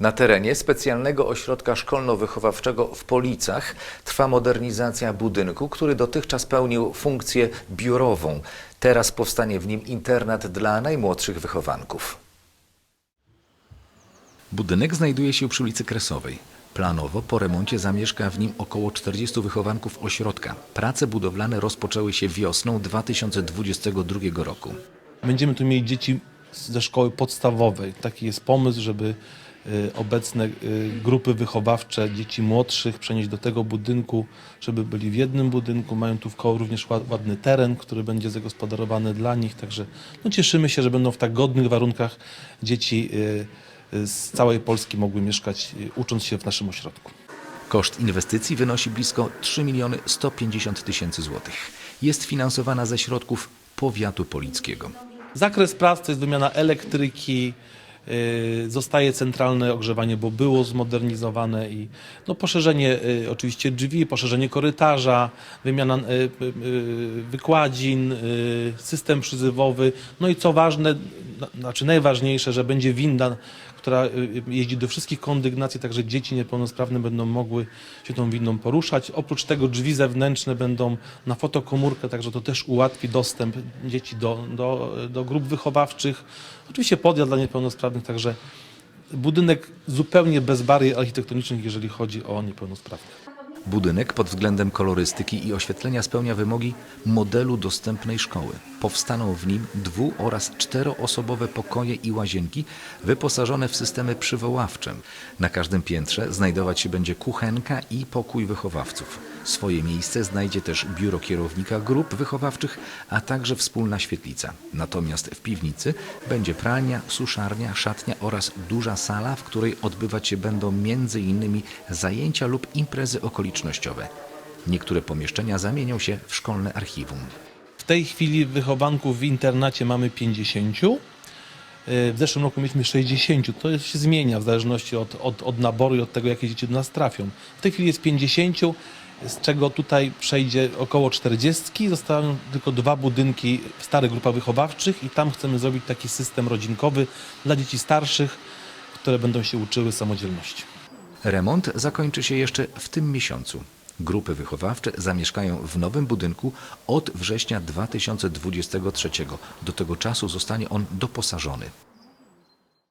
Na terenie specjalnego ośrodka szkolno-wychowawczego w Policach trwa modernizacja budynku, który dotychczas pełnił funkcję biurową. Teraz powstanie w nim internat dla najmłodszych wychowanków. Budynek znajduje się przy ulicy Kresowej. Planowo po remoncie zamieszka w nim około 40 wychowanków ośrodka. Prace budowlane rozpoczęły się wiosną 2022 roku. Będziemy tu mieli dzieci ze szkoły podstawowej. Taki jest pomysł, żeby obecne y, grupy wychowawcze dzieci młodszych przenieść do tego budynku, żeby byli w jednym budynku. Mają tu w koło również ład- ładny teren, który będzie zagospodarowany dla nich. Także no, cieszymy się, że będą w tak godnych warunkach dzieci y, y, z całej Polski mogły mieszkać, y, ucząc się w naszym ośrodku. Koszt inwestycji wynosi blisko 3 miliony 150 tysięcy złotych. Jest finansowana ze środków powiatu polickiego. Zakres prac to jest wymiana elektryki, y, zostaje centralne ogrzewanie, bo było zmodernizowane i no, poszerzenie y, oczywiście drzwi, poszerzenie korytarza, wymiana y, y, y, wykładzin, y, system przyzywowy, no i co ważne, znaczy najważniejsze, że będzie winda, która y, jeździ do wszystkich kondygnacji, także dzieci niepełnosprawne będą mogły się tą windą poruszać. Oprócz tego drzwi zewnętrzne będą na fotokomórkę, także to też ułatwi dostęp dzieci do, do, do grup wychowawczych. Oczywiście podjazd dla niepełnosprawnych, także budynek zupełnie bez barier architektonicznych, jeżeli chodzi o niepełnosprawnych. Budynek pod względem kolorystyki i oświetlenia spełnia wymogi modelu dostępnej szkoły. Powstaną w nim dwu- oraz czteroosobowe pokoje i łazienki wyposażone w systemy przywoławcze. Na każdym piętrze znajdować się będzie kuchenka i pokój wychowawców. Swoje miejsce znajdzie też biuro kierownika grup wychowawczych, a także wspólna świetlica. Natomiast w piwnicy będzie pralnia, suszarnia, szatnia oraz duża sala, w której odbywać się będą m.in. zajęcia lub imprezy okolicznościowe. Niektóre pomieszczenia zamienią się w szkolne archiwum. W tej chwili wychowanków w internacie mamy 50. Y, W zeszłym roku mieliśmy 60. To się zmienia w zależności od, od, od naboru i od tego, jakie dzieci do nas trafią. W tej chwili jest 50, z czego tutaj przejdzie około 40. Zostają tylko dwa budynki w starych grupach wychowawczych i tam chcemy zrobić taki system rodzinkowy dla dzieci starszych, które będą się uczyły samodzielności. Remont zakończy się jeszcze w tym miesiącu. Grupy wychowawcze zamieszkają w nowym budynku od września 2023. Do tego czasu zostanie on doposażony.